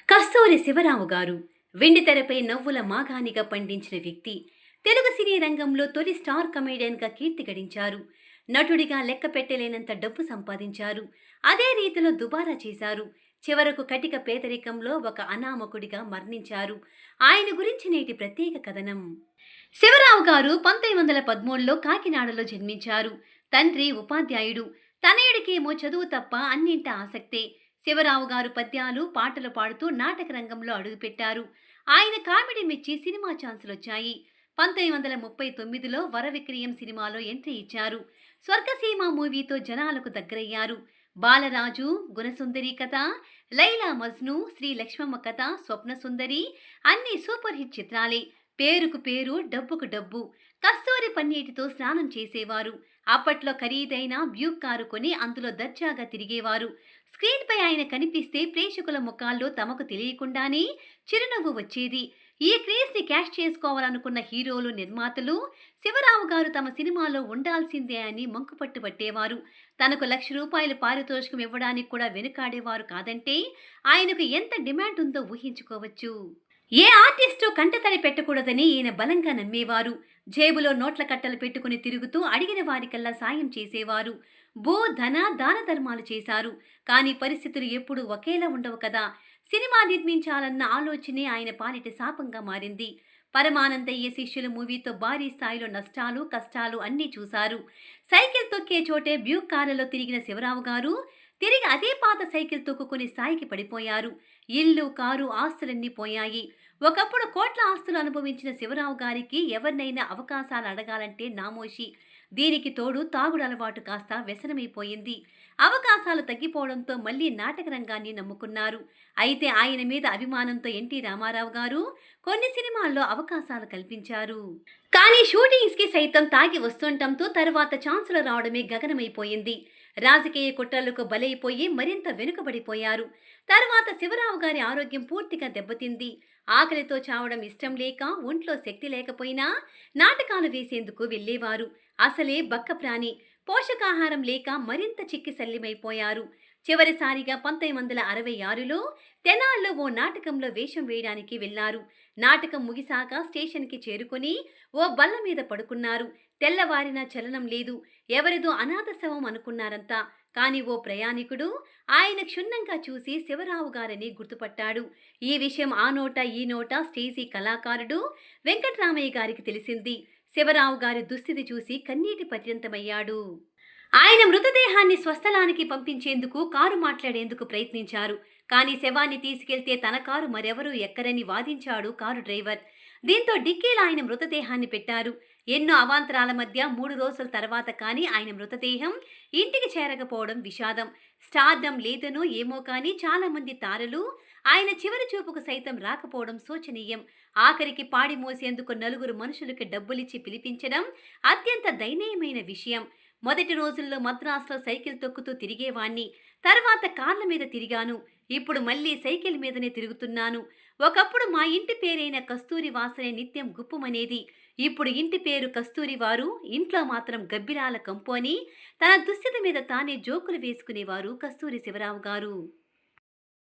కస్తూరి శివరావు గారు వెండితెరపై నవ్వుల మాగానిగా పండించిన వ్యక్తి. తెలుగు సినీ రంగంలో తొలి స్టార్ కమేడియన్గా కీర్తి గడించారు. నటుడిగా లెక్క పెట్టలేనంత డబ్బు సంపాదించారు. అదే రీతిలో దుబారా చేశారు. చివరకు కటిక పేదరికంలో ఒక అనామకుడిగా మరణించారు. ఆయన గురించి నేటి ప్రత్యేక కథనం. శివరావు గారు పంతొమ్మిది వందల పదమూడులో కాకినాడలో జన్మించారు. తండ్రి ఉపాధ్యాయుడు. తనయుడికేమో చదువు తప్ప అన్నింట ఆసక్తే. శివరావు గారు పద్యాలు పాటలు పాడుతూ నాటక రంగంలో అడుగుపెట్టారు. ఆయన కామెడీ మెచ్చి సినిమా ఛాన్సులు వచ్చాయి పంతొమ్మిది వందల ముప్పై తొమ్మిదిలో వరవిక్రయం సినిమాలో ఎంట్రీ ఇచ్చారు. స్వర్గసీమ మూవీతో జనాలకు దగ్గరయ్యారు. బాలరాజు గుణసుందరి కథ లైలా మజ్ను శ్రీ లక్ష్మమ్మ కథ స్వప్న సుందరి అన్ని సూపర్ హిట్ చిత్రాలే. పేరుకు పేరు డబ్బుకు డబ్బు. కస్తూరి పన్నీటితో స్నానం చేసేవారు. అప్పట్లో ఖరీదైన బ్యూక్ కారు కొని అందులో దర్జాగా తిరిగేవారు. స్క్రీన్పై ఆయన కనిపిస్తే ప్రేక్షకుల ముఖాల్లో తమకు తెలియకుండానే చిరునవ్వు వచ్చేది. ఈ క్రేజ్ని క్యాష్ చేసుకోవాలనుకున్న హీరోలు నిర్మాతలు శివరావు గారు తమ సినిమాలో ఉండాల్సిందే అని మొంకుపట్టు పట్టేవారు. తనకు లక్ష రూపాయలు పారితోషికం ఇవ్వడానికి కూడా వెనుకాడేవారు కాదంటే ఆయనకు ఎంత డిమాండ్ ఉందో ఊహించుకోవచ్చు. ఏ ఆర్టిస్టు కంటతడి పెట్టకూడదని ఈయన బలంగా నమ్మేవారు. జేబులో నోట్ల కట్టలు పెట్టుకుని తిరుగుతూ అడిగిన వారికల్లా సాయం చేసేవారు. భూ ధన దాన ధర్మాలు చేశారు. కానీ పరిస్థితులు ఎప్పుడూ ఒకేలా ఉండవు కదా. సినిమా నిర్మించాలన్న ఆలోచనే ఆయన పాలిట శాపంగా మారింది. పరమానందయ్య శిష్యుల మూవీతో భారీ స్థాయిలో నష్టాలు కష్టాలు అన్నీ చూశారు. సైకిల్ తొక్కే చోటే బ్యూక్ కారులో తిరిగిన శివరావు గారు తిరిగి అదే పాత సైకిల్ తొక్కుకుని స్థాయికి పడిపోయారు. ఇల్లు కారు ఆస్తులన్నీ పోయాయి. ఒకప్పుడు కోట్ల ఆస్తులు అనుభవించిన శివరావు గారికి ఎవరినైనా అవకాశాలు అడగాలంటే నామోషి. దీనికి తోడు తాగుడు అలవాటు కాస్త వ్యసనమైపోయింది. అవకాశాలు తగ్గిపోవడంతో మళ్ళీ నాటక రంగాన్ని నమ్ముకున్నారు. అయితే ఆయన మీద అభిమానంతో ఎన్టీ రామారావు గారు కొన్ని సినిమాల్లో అవకాశాలు కల్పించారు. కానీ షూటింగ్స్కి సైతం తాగి వస్తుండటంతో తర్వాత ఛాన్సులు రావడమే గగనమైపోయింది. రాజకీయ కుట్రలకు బలైపోయి మరింత వెనుకబడిపోయారు. తర్వాత శివరావు గారి ఆరోగ్యం పూర్తిగా దెబ్బతింది. ఆకలితో చావడం ఇష్టం లేక ఒంట్లో శక్తి లేకపోయినా నాటకాలు వేసేందుకు వెళ్ళేవారు. అసలే బక్క ప్రాణి పోషకాహారం లేక మరింత చిక్కి సల్లిమైపోయారు చివరిసారిగా పంతొమ్మిది వందల అరవై ఆరులో తెనాల్లో ఓ నాటకంలో వేషం వేయడానికి వెళ్ళారు నాటకం ముగిసాక స్టేషన్కి చేరుకొని ఓ బల్ల మీద పడుకున్నారు. తెల్లవారిన చలనం లేదు. ఎవరిదో అనాథ శవం అనుకున్నారంతా కానీ ఓ ప్రయాణికుడు ఆయన క్షుణ్ణంగా చూసి శివరావు గారని గుర్తుపట్టాడు. ఈ విషయం ఆ నోట ఈ నోట స్టేజీ కళాకారుడు వెంకట్రామయ్య గారికి తెలిసింది. శివరావు గారి దుస్థితి చూసి కన్నీటి పర్యంతమయ్యాడు. ఆయన మృతదేహాన్ని స్వస్థలానికి పంపించేందుకు కారు మాట్లాడేందుకు ప్రయత్నించారు. కానీ శవాన్ని తీసుకెళ్తే తన కారు మరెవరూ ఎక్కరని వాదించాడు కారు డ్రైవర్. దీంతో డిక్కీలో ఆయన మృతదేహాన్ని పెట్టారు. ఎన్నో అవాంతరాల మధ్య మూడు రోజుల తర్వాత కానీ ఆయన మృతదేహం ఇంటికి చేరకపోవడం విషాదం. స్టార్డం లేదనో ఏమో కానీ చాలామంది తారలు ఆయన చివరి చూపుకు సైతం రాకపోవడం శోచనీయం. ఆఖరికి పాడి మోసేందుకు నలుగురు మనుషులకి డబ్బులిచ్చి పిలిపించడం అత్యంత దయనీయమైన విషయం. మొదటి రోజుల్లో మద్రాసులో సైకిల్ తొక్కుతూ తిరిగేవాణ్ణి. తర్వాత కార్ల మీద తిరిగాను. ఇప్పుడు మళ్ళీ సైకిల్ మీదనే తిరుగుతున్నాను. ఒకప్పుడు మా ఇంటి పేరైన కస్తూరి వాసనే నిత్యం గుప్పుమనేది. ఇప్పుడు ఇంటి పేరు కస్తూరి వారు ఇంట్లో మాత్రం గబ్బిలాల కంపోని తన దుస్థితి మీద తానే జోకులు వేసుకునేవారు కస్తూరి శివరావు గారు.